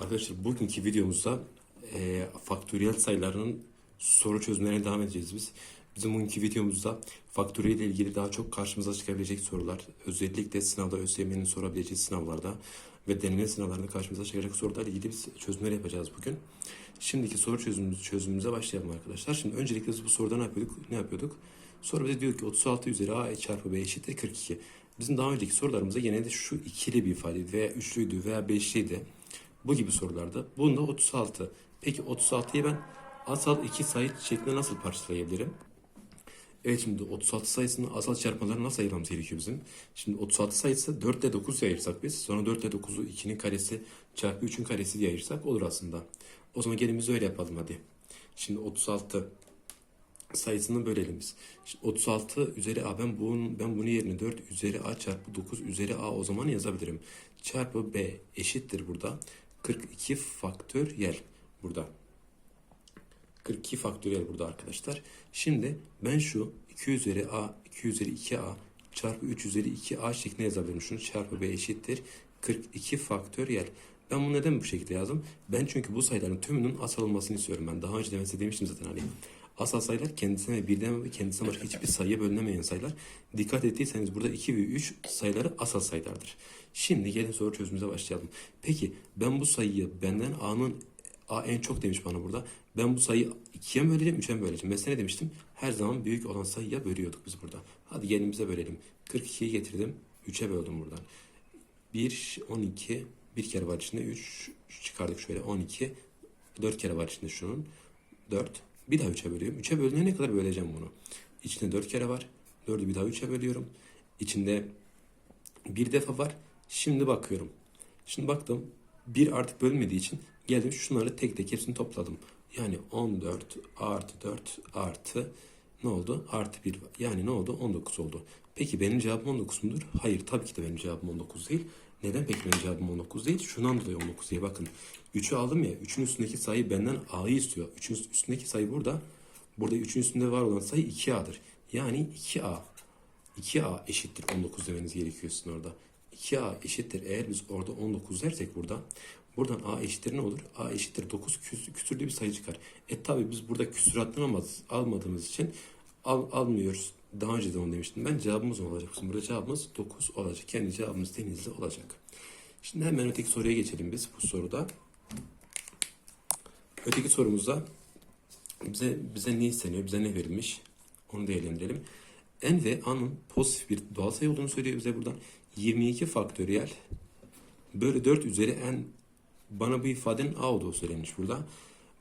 Arkadaşlar bugünkü videomuzda e, faktöriyel sayılarının soru çözümlerine devam edeceğiz biz. Bizim bugünkü videomuzda faktöriyel ile ilgili daha çok karşımıza çıkabilecek sorular, özellikle sınavda ÖSYM'nin sorabileceği sınavlarda ve deneme sınavlarında karşımıza çıkacak sorularla ilgili biz çözümler yapacağız bugün. Şimdiki soru çözümümüz, çözümümüze başlayalım arkadaşlar. Şimdi öncelikle biz bu soruda ne yapıyorduk? Ne yapıyorduk? Soru bize diyor ki 36 üzeri a çarpı b eşittir 42. Bizim daha önceki sorularımızda genelde şu ikili bir ifade veya üçlüydü veya beşliydi. Bu gibi sorularda. Bunda 36. Peki 36'yı ben asal iki sayı şeklinde nasıl parçalayabilirim? Evet şimdi 36 sayısını asal çarpmalarına nasıl ayırmamız gerekiyor bizim? Şimdi 36 sayısı 4 ile 9 diye ayırsak biz. Sonra 4 ile 9'u 2'nin karesi çarpı 3'ün karesi diye ayırsak olur aslında. O zaman gelin biz öyle yapalım hadi. Şimdi 36 sayısını bölelim biz. Şimdi 36 üzeri a ben bunun ben bunu yerine 4 üzeri a çarpı 9 üzeri a o zaman yazabilirim. Çarpı b eşittir burada. 42 faktöriyel burada. 42 faktöriyel burada arkadaşlar. Şimdi ben şu 2 üzeri a 2 üzeri 2a çarpı 3 üzeri 2a şeklinde yazabilirim. Şunu çarpı b eşittir 42 faktöriyel. Ben bunu neden bu şekilde yazdım? Ben çünkü bu sayıların tümünün asal olmasını istiyorum ben. Daha önce de mesela demiştim zaten hani. Asal sayılar kendisine birden ve kendisine başka hiçbir sayıya bölünemeyen sayılar. Dikkat ettiyseniz burada 2 ve 3 sayıları asal sayılardır. Şimdi gelin soru çözümümüze başlayalım. Peki ben bu sayıyı benden a'nın a en çok demiş bana burada. Ben bu sayıyı 2'ye mi böleceğim 3'e mi böleceğim? Mesela ne demiştim? Her zaman büyük olan sayıya bölüyorduk biz burada. Hadi gelin bize bölelim. 42'yi getirdim. 3'e böldüm buradan. 1, 12, bir kere var içinde 3 çıkardık şöyle 12. 4 kere var içinde şunun. 4. Bir daha 3'e bölüyorum. 3'e bölünce ne kadar böleceğim bunu? İçinde 4 kere var. 4'ü bir daha 3'e bölüyorum. İçinde bir defa var. Şimdi bakıyorum. Şimdi baktım. Bir artık bölmediği için geldim şunları tek tek hepsini topladım. Yani 14 artı 4 artı ne oldu? Artı 1. Yani ne oldu? 19 oldu. Peki benim cevabım 19 mudur? Hayır tabii ki de benim cevabım 19 değil. Neden peki benim cevabım 19 değil? Şundan dolayı 19 diye bakın. 3'ü aldım ya. 3'ün üstündeki sayı benden a'yı istiyor. 3'ün üstündeki sayı burada. Burada 3'ün üstünde var olan sayı 2a'dır. Yani 2a. 2a eşittir 19 demeniz gerekiyor sizin orada. 2a eşittir. Eğer biz orada 19 dersek burada. Buradan a eşittir ne olur? a eşittir 9 küs, küsürlü bir sayı çıkar. E tabi biz burada küsurattan almadığımız, için al, almıyoruz. Daha önce de onu demiştim. Ben cevabımız olacak? Şimdi burada cevabımız 9 olacak. Kendi cevabımız denizli olacak. Şimdi hemen öteki soruya geçelim biz bu soruda. Öteki sorumuzda bize bize ne isteniyor? Bize ne verilmiş? Onu değerlendirelim. N ve A'nın pozitif bir doğal sayı olduğunu söylüyor bize buradan. 22 faktöriyel bölü 4 üzeri N bana bu ifadenin A olduğu söylenmiş burada.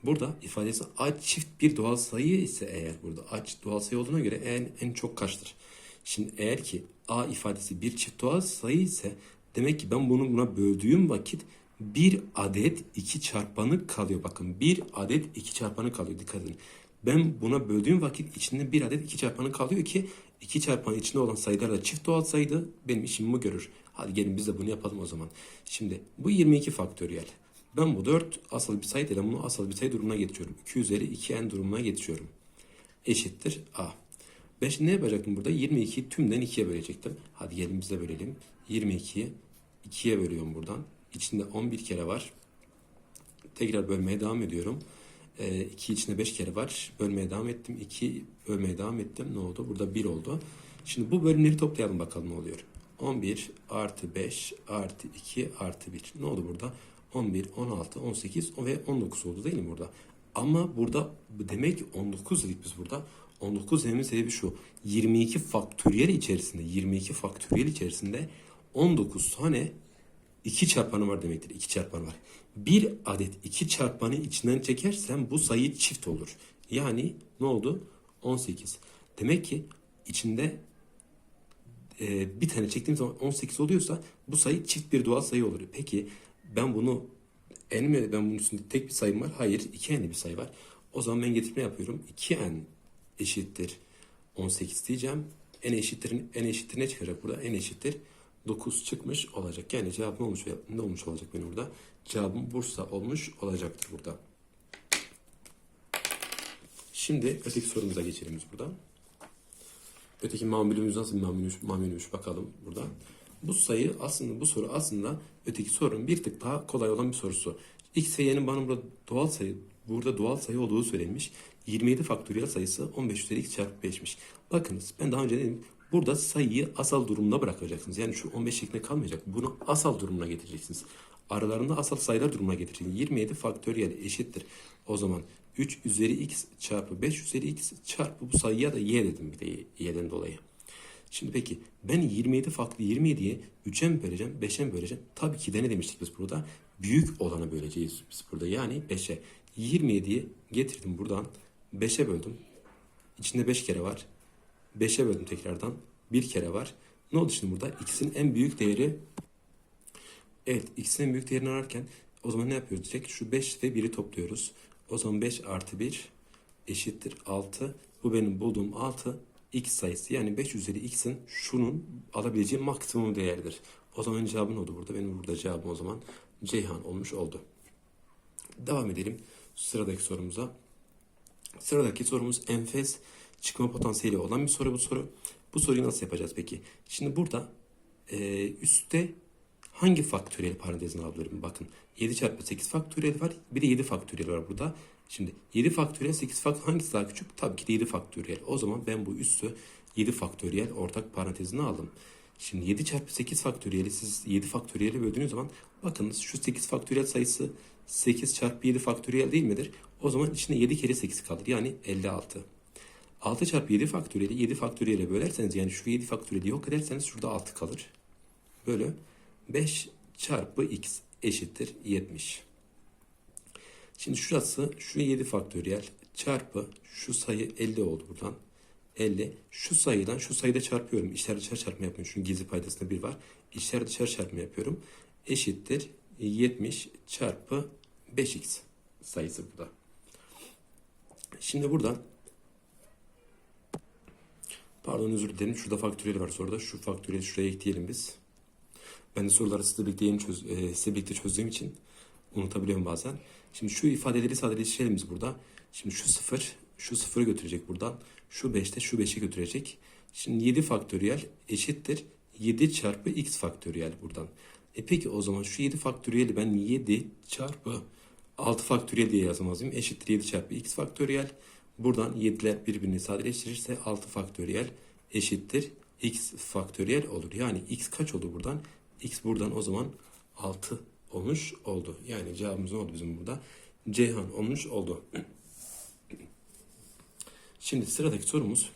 Burada ifadesi A çift bir doğal sayı ise eğer burada A doğal sayı olduğuna göre en, en çok kaçtır? Şimdi eğer ki A ifadesi bir çift doğal sayı ise demek ki ben bunu buna böldüğüm vakit bir adet iki çarpanı kalıyor. Bakın bir adet iki çarpanı kalıyor. Dikkat edin. Ben buna böldüğüm vakit içinde bir adet iki çarpanı kalıyor ki iki çarpanın içinde olan sayılar da çift doğal sayıydı. Benim işimi bu görür. Hadi gelin biz de bunu yapalım o zaman. Şimdi bu 22 faktöriyel. Ben bu 4 asal bir sayı değil bunu asal bir sayı durumuna getiriyorum. 2 üzeri 2n durumuna getiriyorum. Eşittir a. Ben ne yapacaktım burada? 22'yi tümden 2'ye bölecektim. Hadi gelin biz de bölelim. 22'yi 2'ye bölüyorum buradan. İçinde 11 kere var. Tekrar bölmeye devam ediyorum. 2 içinde 5 kere var. Bölmeye devam ettim. 2 bölmeye devam ettim. Ne oldu? Burada 1 oldu. Şimdi bu bölümleri toplayalım bakalım ne oluyor. 11 artı 5 artı 2 artı 1. Ne oldu burada? 11, 16, 18 ve 19 oldu değil mi burada? Ama burada demek ki 19 dedik biz burada. 19 dememin sebebi şu. 22 faktöriyel içerisinde 22 faktöriyel içerisinde 19 tane 2 çarpanı var demektir. 2 çarpanı var. Bir adet 2 çarpanı içinden çekersen bu sayı çift olur. Yani ne oldu? 18. Demek ki içinde e, bir tane çektiğim zaman 18 oluyorsa bu sayı çift bir doğal sayı olur. Peki ben bunu n mi ben bunun üstünde tek bir sayım var? Hayır 2n'li bir sayı var. O zaman ben getirme yapıyorum. 2n eşittir 18 diyeceğim. n eşittir n eşittir ne çıkacak burada? n eşittir 9 çıkmış olacak. Yani cevap ne olmuş, ne olmuş olacak benim burada? Cevabım Bursa olmuş olacaktır burada. Şimdi öteki sorumuza geçelim biz burada. Öteki mamülümüz nasıl mamülmüş, mamülmüş bakalım burada. Bu sayı aslında bu soru aslında öteki sorunun bir tık daha kolay olan bir sorusu. X ve Y'nin bana burada doğal sayı burada doğal sayı olduğu söylenmiş. 27 faktöriyel sayısı 15 üzeri x çarpı 5'miş. Bakınız ben daha önce dedim burada sayıyı asal durumuna bırakacaksınız. Yani şu 15 şeklinde kalmayacak. Bunu asal durumuna getireceksiniz. Aralarında asal sayılar durumuna getireceksiniz. 27 faktöriyel eşittir. O zaman 3 üzeri x çarpı 5 üzeri x çarpı bu sayıya da y dedim bir de y'den dolayı. Şimdi peki ben 27 farklı 27'ye 3'e mi böleceğim 5'e mi böleceğim? Tabii ki de ne demiştik biz burada? Büyük olanı böleceğiz biz burada yani 5'e. 27'yi getirdim buradan 5'e böldüm. İçinde 5 kere var. 5'e böldüm tekrardan. 1 kere var. Ne oldu şimdi burada? X'in en büyük değeri Evet x'in en büyük değerini ararken o zaman ne yapıyoruz diyecek? Şu 5 ve 1'i topluyoruz. O zaman 5 artı 1 eşittir 6. Bu benim bulduğum 6 x sayısı. Yani 5 üzeri x'in şunun alabileceği maksimum değeridir. O zaman cevabım ne oldu burada? Benim burada cevabım o zaman Ceyhan olmuş oldu. Devam edelim sıradaki sorumuza. Sıradaki sorumuz enfes çıkma potansiyeli olan bir soru bu soru. Bu soruyu nasıl yapacağız peki? Şimdi burada e, üstte hangi faktöriyel parantezine alabilirim? Bakın 7 çarpı 8 faktöriyel var. Bir de 7 faktöriyel var burada. Şimdi 7 faktöriyel 8 faktöriyel hangisi daha küçük? Tabii ki de 7 faktöriyel. O zaman ben bu üssü 7 faktöriyel ortak parantezine aldım. Şimdi 7 çarpı 8 faktöriyeli siz 7 faktöriyeli böldüğünüz zaman bakınız şu 8 faktöriyel sayısı 8 çarpı 7 faktöriyel değil midir? O zaman içinde 7 kere 8 kalır. Yani 56. 6 çarpı 7 faktöriyeli 7 faktöriyele bölerseniz yani şu 7 faktöriyeli yok ederseniz şurada 6 kalır. Bölü 5 çarpı x eşittir 70. Şimdi şurası şu 7 faktöriyel çarpı şu sayı 50 oldu buradan. 50. Şu sayıdan şu sayıda çarpıyorum. İçler dışarı çarpma yapıyorum. Çünkü gizli paydasında 1 var. İçler dışarı çarpma yapıyorum. Eşittir 70 çarpı 5x sayısı burada. Şimdi buradan pardon özür dilerim. Şurada faktöriyel var soruda. Şu faktöriyeli şuraya ekleyelim biz. Ben de soruları sizle birlikte yeni çöz, e, sizle birlikte çözdüğüm için unutabiliyorum bazen. Şimdi şu ifadeleri sadeleştirelim biz burada. Şimdi şu sıfır, şu sıfırı götürecek buradan. Şu 5'te şu 5'i götürecek. Şimdi 7 faktöriyel eşittir 7 çarpı x faktöriyel buradan. E peki o zaman şu 7 faktöriyeli ben 7 çarpı 6 faktöriyel diye yazmazım. Eşittir 7 çarpı x faktöriyel. Buradan 7'ler birbirini sadeleştirirse 6 faktöriyel eşittir x faktöriyel olur. Yani x kaç oldu buradan? x buradan o zaman 6 olmuş oldu. Yani cevabımız ne oldu bizim burada? Ceyhan olmuş oldu. Şimdi sıradaki sorumuz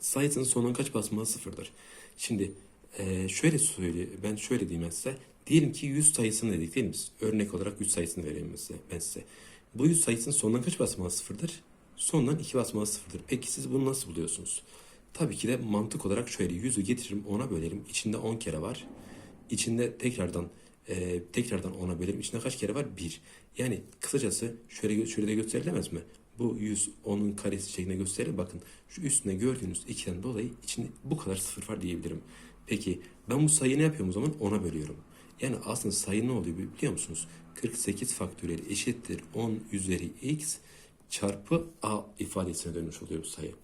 sayısının sonunun kaç basmağı sıfırdır? Şimdi e, şöyle söyle, ben şöyle diyeyim size. Diyelim ki 100 sayısını dedik değil mi? Örnek olarak 100 sayısını vereyim size, ben size. Bu 100 sayısının sonundan kaç basmağı sıfırdır? Sondan 2 basmağı sıfırdır. Peki siz bunu nasıl buluyorsunuz? Tabii ki de mantık olarak şöyle 100'ü getiririm 10'a bölerim. İçinde 10 kere var. İçinde tekrardan e, tekrardan 10'a bölerim. İçinde kaç kere var? 1. Yani kısacası şöyle şöyle de gösterilemez mi? Bu 100 10'un karesi şeklinde gösterir. Bakın şu üstüne gördüğünüz 2'den dolayı içinde bu kadar sıfır var diyebilirim. Peki ben bu sayıyı ne yapıyorum o zaman? 10'a bölüyorum. Yani aslında sayı ne oluyor biliyor musunuz? 48 faktöriyel eşittir 10 üzeri x çarpı a ifadesine dönmüş oluyor bu sayı.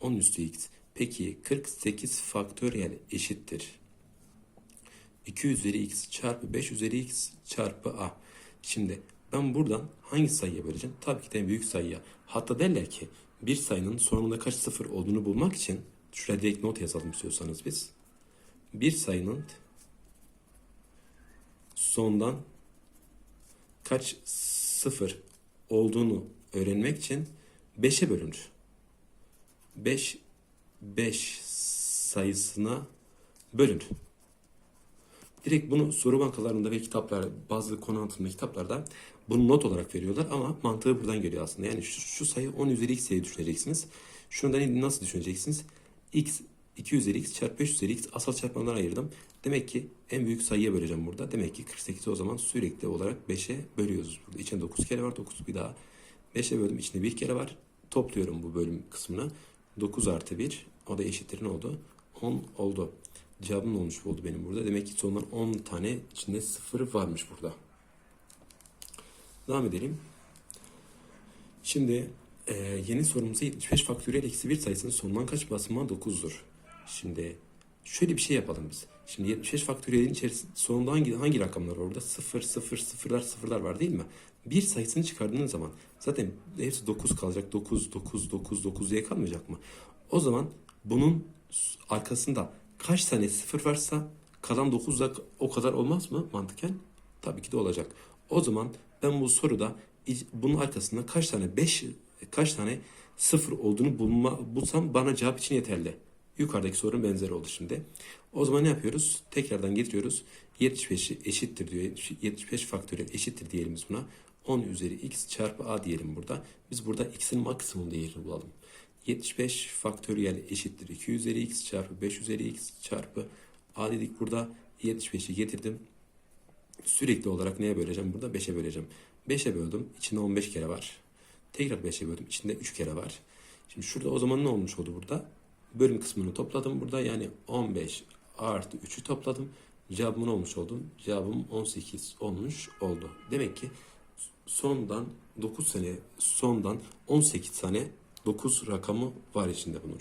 10 üstü x. Peki 48 faktöriyel eşittir 2 üzeri x çarpı 5 üzeri x çarpı a. Şimdi ben buradan hangi sayıya böleceğim? Tabii ki de büyük sayıya. Hatta derler ki bir sayının sonunda kaç sıfır olduğunu bulmak için şuraya direkt not yazalım istiyorsanız biz. Bir sayının sondan kaç sıfır olduğunu öğrenmek için 5'e bölünür. 5 5 sayısına bölünür. Direkt bunu soru bankalarında ve kitaplar, bazı konu anlatımlı kitaplarda bunu not olarak veriyorlar ama mantığı buradan geliyor aslında. Yani şu, şu sayı 10 üzeri x diye düşüneceksiniz. Şunu da nasıl düşüneceksiniz? x 2 üzeri x çarpı 5 üzeri x asal çarpmadan ayırdım. Demek ki en büyük sayıya böleceğim burada. Demek ki 48'i o zaman sürekli olarak 5'e bölüyoruz. Burada içinde 9 kere var. 9 bir daha 5'e böldüm. İçinde 1 kere var. Topluyorum bu bölüm kısmına. 9 artı 1 o da eşittir ne oldu? 10 oldu. Cevabım olmuş oldu benim burada. Demek ki sondan 10 tane içinde sıfır varmış burada. Devam edelim. Şimdi e, yeni sorumuza 75 faktöriyel eksi 1 sayısının sonundan kaç basamağı 9'dur. Şimdi Şöyle bir şey yapalım biz. Şimdi 75 faktöriyelin içerisinde sonunda hangi hangi rakamlar var orada? 0 0 sıfırlar sıfırlar var değil mi? Bir sayısını çıkardığınız zaman zaten hepsi 9 kalacak. 9 9 9 9 diye kalmayacak mı? O zaman bunun arkasında kaç tane sıfır varsa kalan 9 da o kadar olmaz mı mantıken? Tabii ki de olacak. O zaman ben bu soruda bunun arkasında kaç tane 5 kaç tane sıfır olduğunu bulma, bulsam bana cevap için yeterli. Yukarıdaki sorunun benzeri oldu şimdi. O zaman ne yapıyoruz? Tekrardan getiriyoruz. 75'i eşittir diyor. 75 faktöriyel eşittir diyelim biz buna. 10 üzeri x çarpı a diyelim burada. Biz burada x'in maksimum değerini bulalım. 75 faktöriyel eşittir 2 üzeri x çarpı 5 üzeri x çarpı a dedik burada 75'i getirdim. Sürekli olarak neye böleceğim? Burada 5'e böleceğim. 5'e böldüm. İçinde 15 kere var. Tekrar 5'e böldüm. İçinde 3 kere var. Şimdi şurada o zaman ne olmuş oldu burada? Bölüm kısmını topladım burada. Yani 15 artı 3'ü topladım. Cevabım ne olmuş oldu? Cevabım 18 olmuş oldu. Demek ki sondan 9 sene sondan 18 tane 9 rakamı var içinde bunun.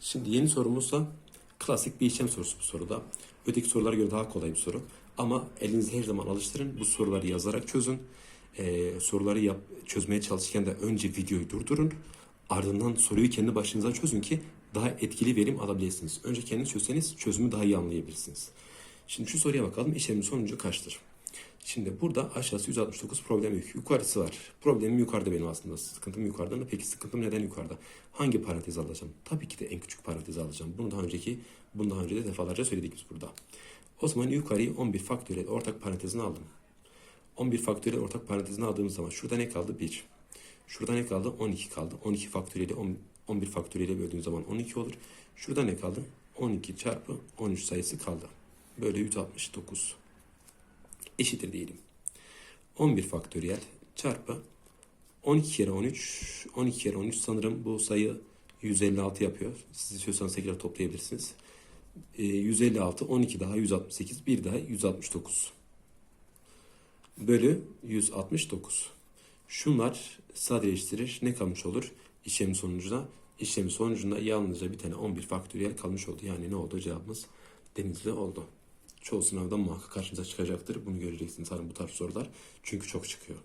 Şimdi yeni sorumuzsa klasik bir işlem sorusu bu soruda. Öteki sorulara göre daha kolay bir soru. Ama elinizi her zaman alıştırın. Bu soruları yazarak çözün. Ee, soruları yap, çözmeye çalışırken de önce videoyu durdurun. Ardından soruyu kendi başınıza çözün ki daha etkili verim alabilirsiniz. Önce kendiniz çözseniz çözümü daha iyi anlayabilirsiniz. Şimdi şu soruya bakalım. İşlemin sonucu kaçtır? Şimdi burada aşağısı 169 problem yük. Yukarısı var. Problemim yukarıda benim aslında. Sıkıntım yukarıda mı? Peki sıkıntım neden yukarıda? Hangi parantezi alacağım? Tabii ki de en küçük parantezi alacağım. Bunu daha önceki, bunu daha önce de defalarca söyledik biz burada. O zaman yukarıyı 11 faktöriyel ortak parantezine aldım. 11 faktöriyel ortak parantezine aldığımız zaman şurada ne kaldı? 1. Şurada ne kaldı? 12 kaldı. 12 faktöriyeli 11 faktöriyeli böldüğün zaman 12 olur. Şurada ne kaldı? 12 çarpı 13 sayısı kaldı. Böyle 169 eşittir diyelim. 11 faktöriyel çarpı 12 kere 13 12 kere 13 sanırım bu sayı 156 yapıyor. Siz istiyorsanız tekrar toplayabilirsiniz. Ee, 156 12 daha 168 bir daha 169 bölü 169. Şunlar sadeleştirir. Ne kalmış olur? İşlemin sonucunda işlemin sonucunda yalnızca bir tane 11 faktöriyel kalmış oldu. Yani ne oldu? Cevabımız denizli oldu. Çoğu sınavda muhakkak karşınıza çıkacaktır. Bunu göreceksiniz sanırım bu tarz sorular. Çünkü çok çıkıyor.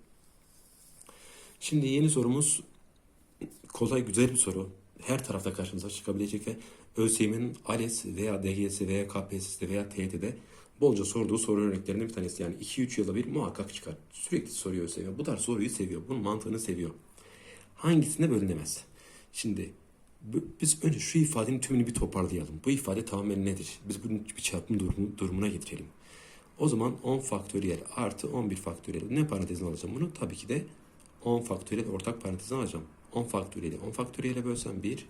Şimdi yeni sorumuz kolay güzel bir soru. Her tarafta karşınıza çıkabilecek ve ÖSYM'in ALES veya DGS veya KPSS'de veya TYT'de bolca sorduğu soru örneklerinden bir tanesi. Yani 2-3 yılda bir muhakkak çıkar. Sürekli soruyor ÖSYM. Bu tarz soruyu seviyor. Bunun mantığını seviyor. Hangisine bölünemez? Şimdi biz önce şu ifadenin tümünü bir toparlayalım. Bu ifade tamamen nedir? Biz bunu bir çarpım durumu, durumuna getirelim. O zaman 10 faktöriyel artı 11 faktöriyel. Ne parantezine alacağım bunu? Tabii ki de 10 faktöriyel ortak parantezine alacağım. 10 faktöriyeli 10 faktöriyele bölsem 1,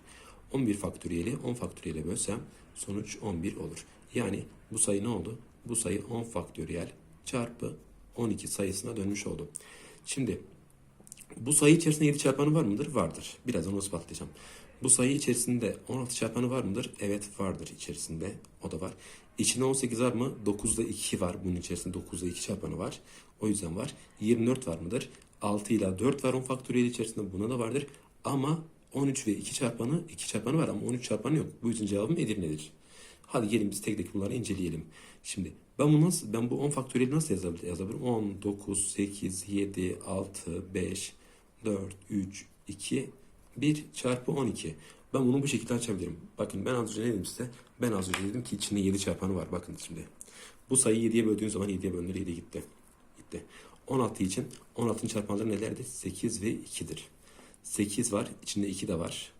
11 faktöriyeli 10 faktöriyele bölsem sonuç 11 olur. Yani bu sayı ne oldu? Bu sayı 10 faktöriyel çarpı 12 sayısına dönmüş oldu. Şimdi bu sayı içerisinde 7 çarpanı var mıdır? Vardır. Birazdan onu ispatlayacağım. Bu sayı içerisinde 16 çarpanı var mıdır? Evet vardır içerisinde. O da var. İçinde 18 var mı? 9'da 2 var. Bunun içerisinde 9'da 2 çarpanı var. O yüzden var. 24 var mıdır? 6 ile 4 var 10 faktöriyel içerisinde. Buna da vardır. Ama 13 ve 2 çarpanı 2 çarpanı var ama 13 çarpanı yok. Bu yüzden cevabım Edirne'dir. Hadi gelin biz tek tek bunları inceleyelim. Şimdi ben bu nasıl ben bu 10 faktöriyeli nasıl yazabilirim? yazabilirim? 10, 9, 8, 7, 6, 5, 4, 3, 2, 1 çarpı 12. Ben bunu bu şekilde açabilirim. Bakın ben az önce ne dedim size? Ben az önce dedim ki içinde 7 çarpanı var. Bakın şimdi. Bu sayıyı 7'ye böldüğün zaman 7'ye bölünür 7 gitti. Gitti. 16 için 16'ın çarpanları nelerdi? 8 ve 2'dir. 8 var. içinde 2 de var.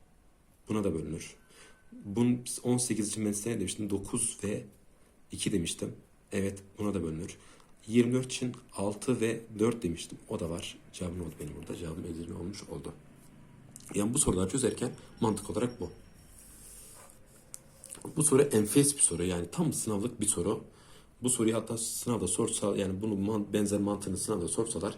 Buna da bölünür. Bunun 18 için ben size ne demiştim? 9 ve 2 demiştim. Evet buna da bölünür. 24 için 6 ve 4 demiştim. O da var. Cevabım oldu benim burada. Cevabım Edirne olmuş oldu. Yani bu soruları çözerken mantık olarak bu. Bu soru enfes bir soru. Yani tam sınavlık bir soru. Bu soruyu hatta sınavda sorsa yani bunu man- benzer mantığını sınavda sorsalar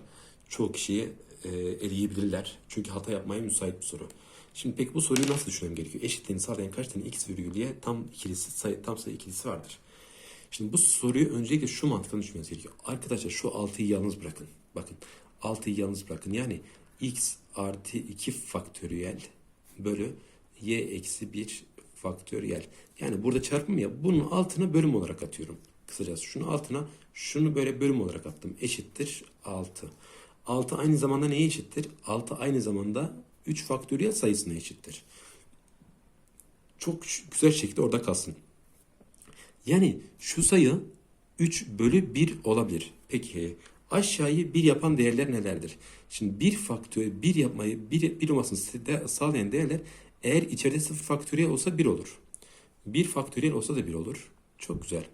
çoğu kişiyi e, eleyebilirler. Çünkü hata yapmaya müsait bir soru. Şimdi peki bu soruyu nasıl düşünmem gerekiyor? Eşitliğini sağlayan kaç tane x virgül y tam ikilisi sayı, tam sayı ikilisi vardır. Şimdi bu soruyu öncelikle şu mantıkla düşünmeniz gerekiyor. Arkadaşlar şu 6'yı yalnız bırakın. Bakın 6'yı yalnız bırakın. Yani x artı 2 faktöriyel bölü y eksi 1 faktöriyel. Yani burada çarpım ya bunun altına bölüm olarak atıyorum. Kısacası şunu altına şunu böyle bölüm olarak attım. Eşittir 6. 6 aynı zamanda neye eşittir? 6 aynı zamanda 3 faktöriyel sayısına eşittir. Çok güzel şekilde orada kalsın. Yani şu sayı 3 bölü 1 olabilir. Peki aşağıyı 1 yapan değerler nelerdir? Şimdi 1 faktöriyel 1 yapmayı 1, 1 olmasını sağlayan değerler eğer içeride 0 faktöriyel olsa 1 olur. 1 faktöriyel olsa da 1 olur. Çok güzel.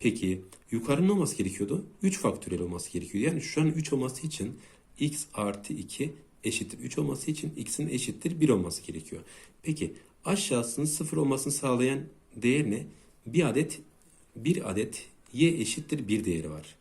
Peki yukarının olması gerekiyordu? 3 faktöriyel olması gerekiyordu. Yani şu an 3 olması için x artı 2 eşittir 3 olması için x'in eşittir 1 olması gerekiyor. Peki aşağısının 0 olmasını sağlayan değer ne? Bir adet bir adet y eşittir 1 değeri var.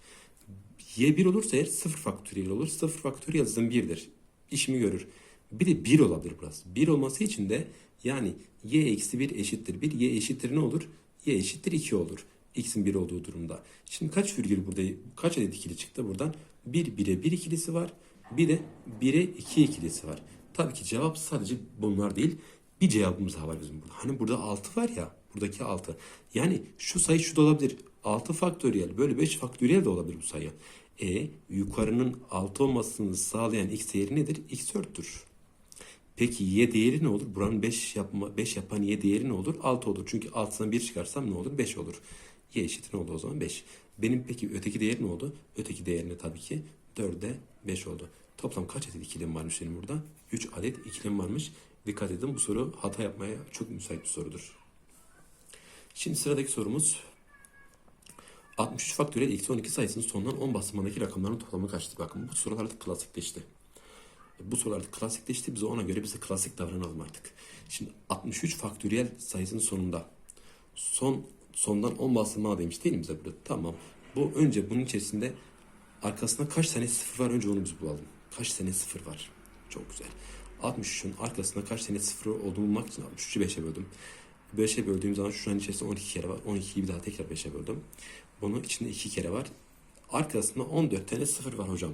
Y 1 olursa eğer 0 faktöriyel olur. 0 faktöriyel zaten 1'dir. İşimi görür. Bir de 1 olabilir burası. 1 olması için de yani y eksi 1 eşittir 1. y eşittir ne olur? y eşittir 2 olur. x'in 1 olduğu durumda. Şimdi kaç virgül burada kaç adet ikili çıktı buradan? 1 1'e 1 ikilisi var. Bir de 1'e 2 ikilisi var. Tabii ki cevap sadece bunlar değil. Bir cevabımız daha var bizim burada. Hani burada 6 var ya. Buradaki 6. Yani şu sayı şu da olabilir. 6 faktöriyel böyle 5 faktöriyel de olabilir bu sayı. E yukarının 6 olmasını sağlayan x değeri nedir? x 4'tür. Peki y değeri ne olur? Buranın 5 yapma 5 yapan y değeri ne olur? 6 olur. Çünkü 6'dan 1 çıkarsam ne olur? 5 olur. y eşittir ne oldu o zaman? 5. Benim peki öteki değer ne oldu? Öteki değerine tabii ki 4'e 5 oldu. Toplam kaç adet ikilim varmış benim burada? 3 adet ikilim varmış. Dikkat edin bu soru hata yapmaya çok müsait bir sorudur. Şimdi sıradaki sorumuz 63 faktöriyel eksi 12 sayısının sonundan 10 basamandaki rakamların toplamı kaçtır? Bakın bu sorular artık klasikleşti. Bu sorular artık klasikleşti. Biz ona göre bize klasik davranalım artık. Şimdi 63 faktöriyel sayısının sonunda son sondan 10 basamağı demiş değil mi bize burada? Tamam. Bu önce bunun içerisinde arkasında kaç tane sıfır var önce onu biz bulalım. Kaç tane sıfır var? Çok güzel. 63'ün arkasında kaç tane sıfır olduğunu bulmak için 63'ü 5'e böldüm. 5'e böldüğüm zaman şuranın içerisinde 12 kere var. 12'yi bir daha tekrar 5'e böldüm. Bunun içinde 2 kere var. Arkasında 14 tane sıfır var hocam.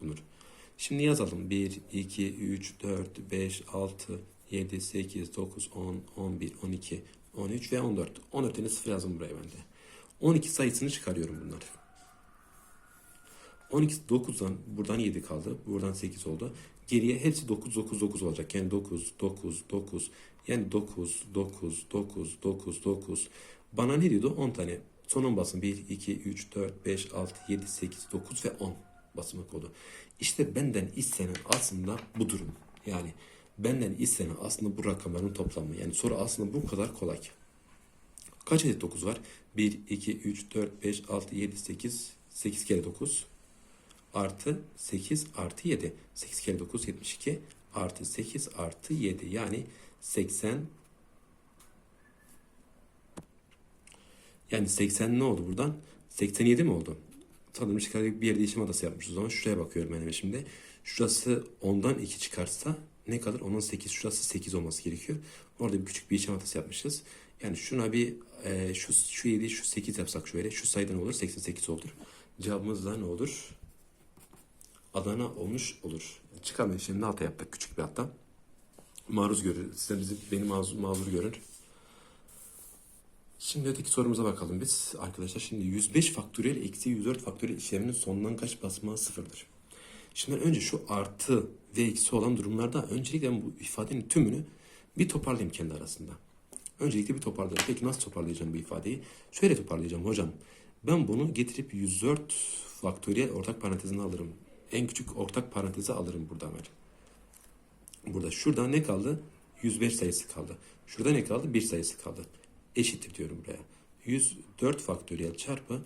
Bunur. Şimdi yazalım. 1, 2, 3, 4, 5, 6, 7, 8, 9, 10, 11, 12, 13 ve 14. 14 tane sıfır yazdım buraya ben de. 12 sayısını çıkarıyorum bunlar. 12 9'dan buradan 7 kaldı. Buradan 8 oldu. Geriye hepsi 9 9 9 olacak. Yani 9 9 9 yani 9 9 9 9 9. Bana ne diyordu? 10 tane. Son 10 basın. 1 2 3 4 5 6 7 8 9 ve 10 basamak oldu. İşte benden istenen aslında bu durum. Yani benden istenen aslında bu rakamların toplamı. Yani soru aslında bu kadar kolay. Kaç adet 9 var? 1, 2, 3, 4, 5, 6, 7, 8. 8 kere 9 artı 8 artı 7. 8 kere 9 72 artı 8 artı 7 yani 80 yani 80 ne oldu buradan? 87 mi oldu? Sanırım çıkardık bir yerde değişim hatası yapmışız o zaman. Şuraya bakıyorum ben şimdi. Şurası 10'dan 2 çıkarsa ne kalır? Onun 8. Şurası 8 olması gerekiyor. Orada bir küçük bir işlem hatası yapmışız. Yani şuna bir e, şu şu 7 şu 8 yapsak şöyle. Şu sayıdan olur 88 olur. Cevabımız da ne olur? Adana olmuş olur. Çıkarmayın şimdi hata yaptık. Küçük bir hata. Maruz görür. Size bizi, beni mazur, mazur görür. Şimdi öteki sorumuza bakalım biz arkadaşlar. Şimdi 105 faktöriyel eksi 104 faktöriyel işleminin sonundan kaç basamağı sıfırdır? Şimdi önce şu artı ve eksi olan durumlarda öncelikle bu ifadenin tümünü bir toparlayayım kendi arasında. Öncelikle bir toparlayayım. Peki nasıl toparlayacağım bu ifadeyi? Şöyle toparlayacağım hocam. Ben bunu getirip 104 faktöriyel ortak parantezine alırım. En küçük ortak paranteze alırım buradan ben. Burada şurada ne kaldı? 105 sayısı kaldı. Şurada ne kaldı? 1 sayısı kaldı. Eşittir diyorum buraya. 104 faktöriyel çarpı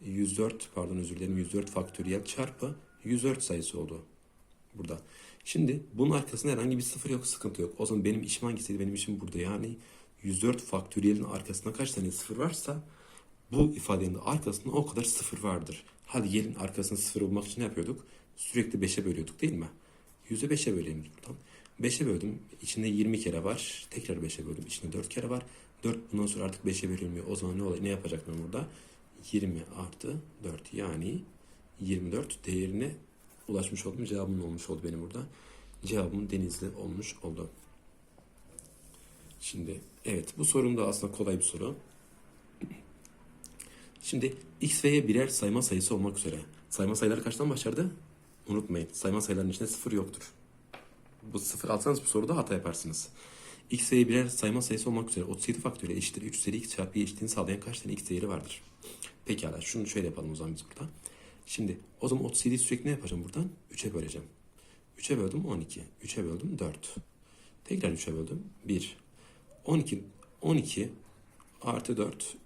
104 pardon özür dilerim 104 faktöriyel çarpı 104 sayısı oldu burada. Şimdi bunun arkasında herhangi bir sıfır yok, sıkıntı yok. O zaman benim işim hangisiydi? Benim işim burada. Yani 104 faktöriyelin arkasında kaç tane sıfır varsa bu ifadenin de arkasında o kadar sıfır vardır. Hadi gelin arkasında sıfır olmak için ne yapıyorduk? Sürekli 5'e bölüyorduk değil mi? 100'e 5'e böleyim buradan. 5'e böldüm. İçinde 20 kere var. Tekrar 5'e böldüm. İçinde 4 kere var. 4 bundan sonra artık 5'e bölünmüyor. O zaman ne oluyor? Ne yapacak ben burada? 20 artı 4 yani 24 değerine ulaşmış oldum. Cevabım olmuş oldu benim burada. Cevabım Denizli olmuş oldu. Şimdi evet bu sorum da aslında kolay bir soru. Şimdi x ve y birer sayma sayısı olmak üzere. Sayma sayıları kaçtan başlardı? Unutmayın. Sayma sayılarının içinde sıfır yoktur. Bu sıfır alsanız bu soruda hata yaparsınız. X y birer sayma sayısı olmak üzere 37 faktöriyel eşittir 3 üzeri x çarpı y eşitliğini sağlayan kaç tane x değeri vardır? Pekala şunu şöyle yapalım o zaman biz burada. Şimdi o zaman 37'yi sürekli ne yapacağım buradan? 3'e böleceğim. 3'e böldüm 12. 3'e böldüm 4. Tekrar 3'e böldüm 1. 12 12 artı 4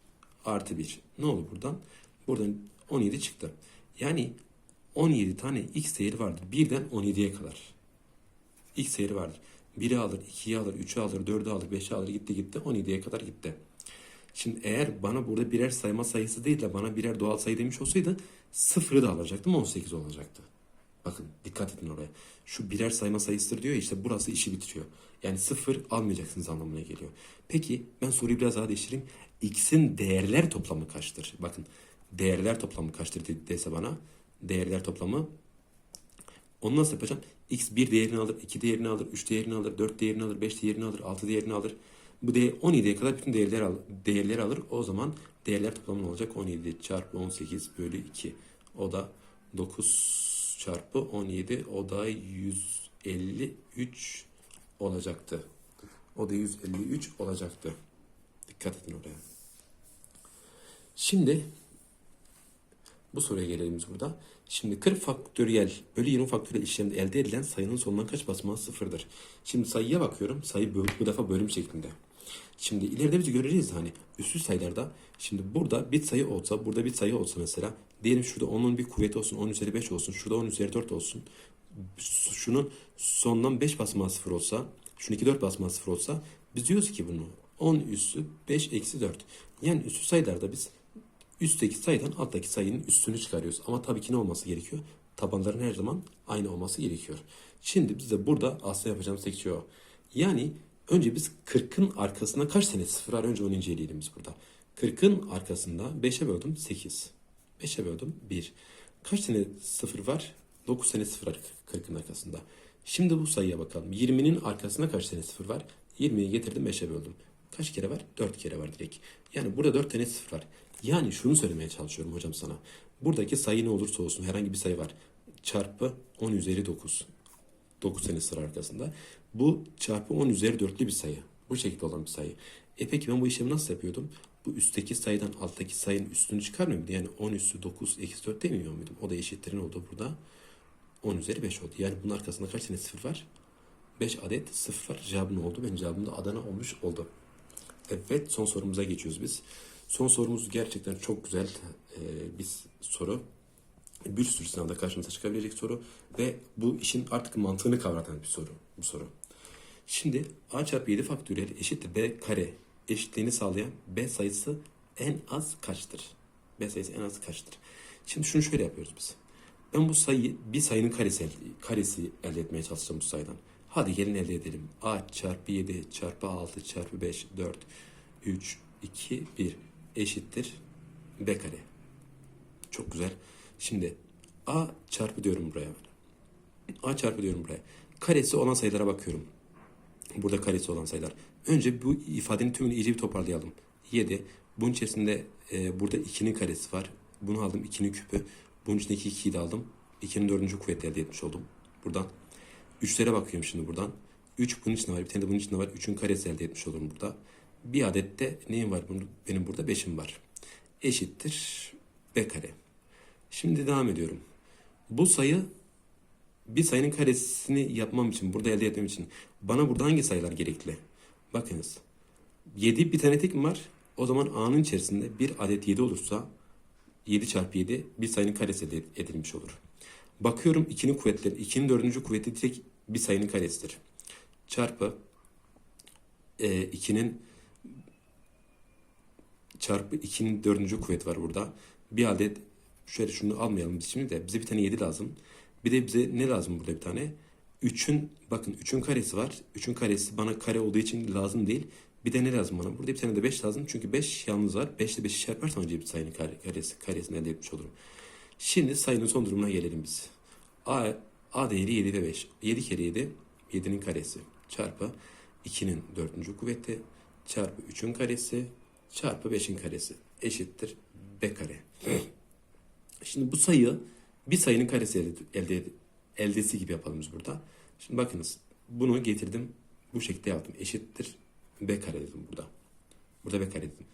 artı 1. Ne oldu buradan? Buradan 17 çıktı. Yani 17 tane x değeri vardır. Birden 17'ye kadar. X değeri vardır. 1'i alır, 2'yi alır, 3'ü alır, 4'ü alır, 5'i alır gitti gitti 17'ye kadar gitti. Şimdi eğer bana burada birer sayma sayısı değil de bana birer doğal sayı demiş olsaydı sıfırı da alacaktım 18 olacaktı. Bakın dikkat edin oraya. Şu birer sayma sayısıdır diyor ya işte burası işi bitiriyor. Yani sıfır almayacaksınız anlamına geliyor. Peki ben soruyu biraz daha değiştireyim. X'in değerler toplamı kaçtır? Bakın değerler toplamı kaçtır de- dese bana. Değerler toplamı onu nasıl yapacağım? X bir değerini alır, 2 değerini alır, 3 değerini alır, 4 değerini alır, 5 değerini alır, 6 değerini alır. Bu değer 17'ye kadar bütün değerler al, değerleri alır. O zaman değerler toplamı olacak? 17 çarpı 18 bölü 2. O da 9 çarpı 17. O da 153 olacaktı. O da 153 olacaktı. Dikkat edin oraya. Şimdi bu soruya gelelim burada. Şimdi 40 faktöriyel bölü 20 faktöriyel işlemde elde edilen sayının sonundan kaç basamağı sıfırdır? Şimdi sayıya bakıyorum. Sayı böl- bu defa bölüm şeklinde. Şimdi ileride biz göreceğiz hani üstü sayılarda. Şimdi burada bir sayı olsa, burada bir sayı olsa mesela. Diyelim şurada 10'un bir kuvveti olsun, 10 üzeri 5 olsun, şurada 10 üzeri 4 olsun. Şunun sondan 5 basamağı sıfır olsa, şununki 4 basamağı sıfır olsa biz diyoruz ki bunu 10 üssü 5 eksi 4. Yani üstü sayılarda biz üstteki sayıdan alttaki sayının üstünü çıkarıyoruz. Ama tabii ki ne olması gerekiyor? Tabanların her zaman aynı olması gerekiyor. Şimdi biz de burada aslında yapacağımız tek şey o. Yani önce biz 40'ın arkasında kaç tane sıfır? Önce onu inceleyelim biz burada. 40'ın arkasında 5'e böldüm 8. 5'e böldüm 1. Kaç tane sıfır var? 9 tane sıfır var 40'ın arkasında. Şimdi bu sayıya bakalım. 20'nin arkasında kaç tane sıfır var? 20'yi getirdim 5'e böldüm. Kaç kere var? 4 kere var direkt. Yani burada 4 tane sıfır var. Yani şunu söylemeye çalışıyorum hocam sana. Buradaki sayı ne olursa olsun herhangi bir sayı var. Çarpı 10 üzeri 9. 9 tane sıra arkasında. Bu çarpı 10 üzeri 4'lü bir sayı. Bu şekilde olan bir sayı. E peki ben bu işlemi nasıl yapıyordum? Bu üstteki sayıdan alttaki sayının üstünü çıkarmıyor muydum? Yani 10 üssü 9 eksi 4 demiyor muydum? O da eşittir ne oldu burada? 10 üzeri 5 oldu. Yani bunun arkasında kaç tane sıfır var? 5 adet sıfır var. Cevabı ne oldu? Benim cevabım da Adana olmuş oldu. Evet son sorumuza geçiyoruz biz. Son sorumuz gerçekten çok güzel e, bir soru. Bir sürü sınavda karşımıza çıkabilecek soru ve bu işin artık mantığını kavratan bir soru bu soru. Şimdi a çarpı 7 faktöriyel eşittir b kare eşitliğini sağlayan b sayısı en az kaçtır? b sayısı en az kaçtır? Şimdi şunu şöyle yapıyoruz biz. Ben bu sayıyı bir sayının karesi, karesi elde etmeye çalışacağım bu sayıdan. Hadi gelin elde edelim. a çarpı 7 çarpı 6 çarpı 5 4 3 2 1 eşittir b kare. Çok güzel. Şimdi a çarpı diyorum buraya. a çarpı diyorum buraya. Karesi olan sayılara bakıyorum. Burada karesi olan sayılar. Önce bu ifadenin tümünü iyice bir toparlayalım. 7. Bunun içerisinde e, burada 2'nin karesi var. Bunu aldım 2'nin küpü. Bunun içindeki 2'yi de aldım. 2'nin dördüncü kuvveti elde etmiş oldum. Buradan. 3'lere bakıyorum şimdi buradan. 3 bunun içinde var. Bir tane de bunun içinde var. 3'ün karesi elde etmiş olurum burada. Bir adet de neyim var? Benim burada 5'im var. Eşittir b kare. Şimdi devam ediyorum. Bu sayı bir sayının karesini yapmam için, burada elde etmem için bana burada hangi sayılar gerekli? Bakınız. 7 bir tane tek mi var? O zaman A'nın içerisinde bir adet 7 olursa 7 çarpı 7 bir sayının karesi elde edilmiş olur. Bakıyorum 2'nin kuvvetleri. 2'nin dördüncü kuvveti direkt bir sayının karesidir. Çarpı 2'nin çarpı 2'nin dördüncü kuvveti var burada. Bir adet şöyle şunu almayalım biz şimdi de bize bir tane 7 lazım. Bir de bize ne lazım burada bir tane? 3'ün bakın 3'ün karesi var. 3'ün karesi bana kare olduğu için lazım değil. Bir de ne lazım bana? Burada bir tane de 5 lazım. Çünkü 5 yalnız var. 5 ile 5'i çarparsam önce bir sayının kare, karesi, karesini elde etmiş olurum. Şimdi sayının son durumuna gelelim biz. A, A değeri 7 ve 5. 7 kere 7, 7'nin karesi çarpı 2'nin dördüncü kuvveti çarpı 3'ün karesi çarpı 5'in karesi eşittir b kare. Şimdi bu sayı bir sayının karesi elde, elde eldesi gibi yapalım biz burada. Şimdi bakınız bunu getirdim bu şekilde yaptım. Eşittir b kare dedim burada. Burada b kare dedim.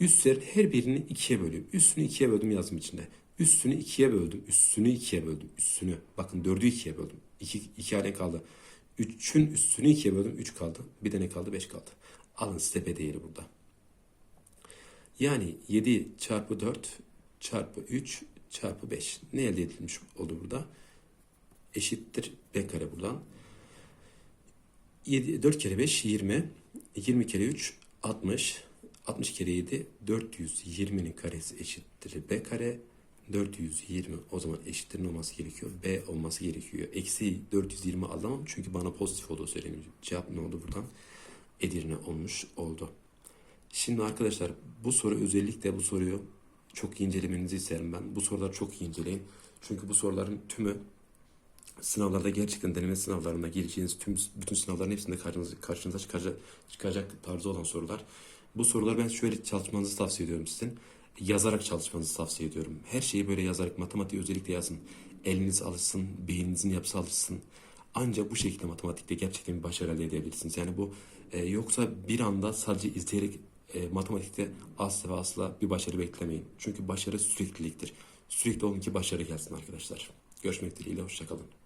Üstler her birini ikiye bölüyorum. Üstünü ikiye böldüm yazım içinde. Üstünü ikiye böldüm. Üstünü ikiye böldüm. Üstünü. Bakın dördü ikiye böldüm. İki, iki hane kaldı. Üçün üstünü ikiye böldüm. Üç kaldı. Bir de kaldı? Beş kaldı. Alın b değeri burada. Yani 7 çarpı 4 çarpı 3 çarpı 5. Ne elde edilmiş oldu burada? Eşittir b kare buradan. 7, 4 kere 5 20. 20 kere 3 60. 60 kere 7 420'nin karesi eşittir b kare. 420 o zaman eşittir olması gerekiyor? B olması gerekiyor. Eksi 420 alamam çünkü bana pozitif olduğu söyleniyor. Cevap ne oldu buradan? Edirne olmuş oldu. Şimdi arkadaşlar bu soru özellikle bu soruyu çok iyi incelemenizi isterim ben. Bu soruları çok iyi inceleyin. Çünkü bu soruların tümü sınavlarda gerçekten deneme sınavlarında gireceğiniz tüm bütün sınavların hepsinde karşınıza, karşınıza çıkacak, çıkacak tarzı olan sorular. Bu soruları ben şöyle çalışmanızı tavsiye ediyorum sizin. Yazarak çalışmanızı tavsiye ediyorum. Her şeyi böyle yazarak matematiği özellikle yazın. Eliniz alışsın, beyninizin yapısı alışsın. Ancak bu şekilde matematikte gerçekten bir başarı elde edebilirsiniz. Yani bu e, yoksa bir anda sadece izleyerek e, matematikte asla ve asla bir başarı beklemeyin. Çünkü başarı sürekliliktir. Sürekli olun ki başarı gelsin arkadaşlar. Görüşmek dileğiyle, hoşçakalın.